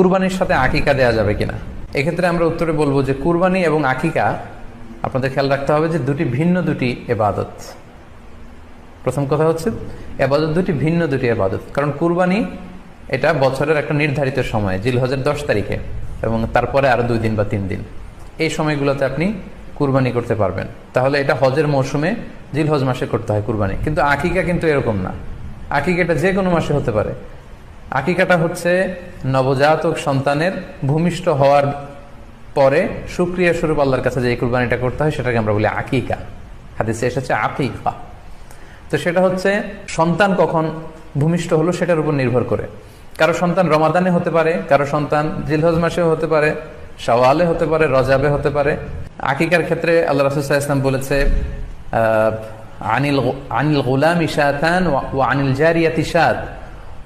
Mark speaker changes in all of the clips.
Speaker 1: কুরবানির সাথে আকিকা দেয়া যাবে কিনা? এক্ষেত্রে আমরা উত্তরে বলব যে কুরবানি এবং আকিকা আপনাদের খেয়াল রাখতে হবে যে দুটি ভিন্ন দুটি এবাদত। প্রথম কথা হচ্ছে এবাদত দুটি ভিন্ন দুটি এবাদত। কারণ কুরবানি এটা বছরের একটা নির্ধারিত সময়, জিলহজের দশ তারিখে এবং তারপরে আরও দুই দিন বা তিন দিন। এই সময়গুলোতে আপনি কুরবানি করতে পারবেন। তাহলে এটা হজের মৌসুমে জিলহজ মাসে করতে হয় কুরবানি। কিন্তু আকিকা কিন্তু এরকম না। আকিকাটা যে কোনো মাসে হতে পারে। আকিকাটা হচ্ছে নবজাতক সন্তানের ভূমিষ্ঠ হওয়ার পরে সুক্রিয়া স্বরূপ আল্লাহর কাছে যে কুরবানিটা করতে হয়, সেটাকে আমরা বলি আকিকা। হাদিসে এসেছে আকিকা। তো সেটা হচ্ছে সন্তান কখন ভূমিষ্ঠ হলো সেটার উপর নির্ভর করে। কারও সন্তান রমাদানে হতে পারে, কারও সন্তান জিলহজ মাসেও হতে পারে, শাওয়ালে হতে পারে, রজাবে হতে পারে। আকিকার ক্ষেত্রে আল্লাহ রাসুসাহ ইসলাম বলেছে আনিল আনিল গোলাম ইশাতান ও আনিল জারিয়াত ইশাদ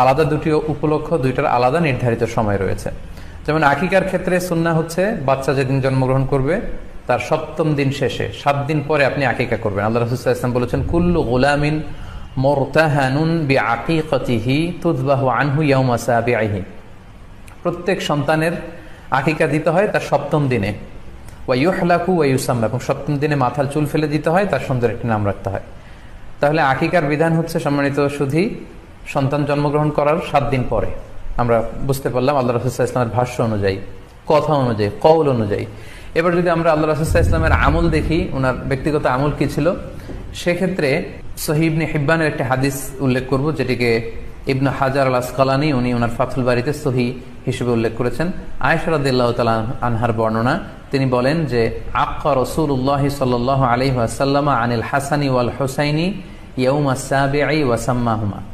Speaker 1: আলাদা দুটি উপলক্ষ, দুইটার আলাদা নির্ধারিত সময় রয়েছে। যেমন আকিকার ক্ষেত্রে সুন্না হচ্ছে, বাচ্চা যেদিন জন্মগ্রহণ করবে, তার সপ্তম দিন শেষে, সাত দিন পরে আপনি আকিকা করবেন। আল্লাহ রসুল্লাহ ইসলাম বলেছেন, কুল্লু গোলামিন মোরতাহানুন বি আকিকতিহি তুদবাহু আনহু ইয়াউমা সাবিআহি প্রত্যেক সন্তানের আকিকা দিতে হয় তার সপ্তম দিনে। ওয়াইহলাকু ওয়াইউসাম এবং সপ্তম দিনে মাথার চুল ফেলে দিতে হয়, তার সুন্দর একটি নাম রাখতে হয়। তাহলে আকিকার বিধান হচ্ছে সম্মানিত শুধু সন্তান জন্মগ্রহণ করার সাত দিন পরে। আমরা বুঝতে পারলাম আল্লাহ রসুল্লাহ ইসলামের ভাষ্য অনুযায়ী, কথা অনুযায়ী, কৌল অনুযায়ী। এবার যদি আমরা আল্লাহ রসুল্লাহ ইসলামের আমল দেখি ওনার ব্যক্তিগত আমল কি ছিল, সেক্ষেত্রে সহিবনে হিব্বানের একটি হাদিস উল্লেখ করব, যেটিকে ইবনু হাজার আল আসকালানি উনি ওনার ফাথুল বাড়িতে সহি হিসেবে উল্লেখ করেছেন। আয়সরাদিল্লাহ তালা আনহার বর্ণনা, তিনি বলেন যে, আক্কা রসুল্লাহ সাল আলি আসাল্লামা আনিল হাসানি ওয়াল হোসাইনি ইয়ৌমা সাবে আই ওয়াসাম্মাহুমা।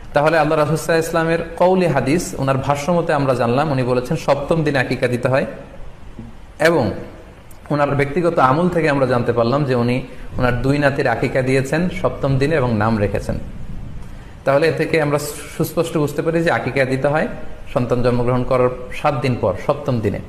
Speaker 1: তাহলে আল্লাহ রাসুল্লাহ ইসলামের কৌলি হাদিস ওনার ভাষ্য মতে আমরা জানলাম, উনি বলেছেন সপ্তম দিনে আকিকা দিতে হয়। এবং ওনার ব্যক্তিগত আমল থেকে আমরা জানতে পারলাম যে উনি ওনার দুই নাতির আকিকা দিয়েছেন সপ্তম দিনে এবং নাম রেখেছেন। তাহলে এ থেকে আমরা সুস্পষ্ট বুঝতে পারি যে আকিকা দিতে হয়, সন্তান জন্মগ্রহণ করার সাত দিন পর, সপ্তম দিনে।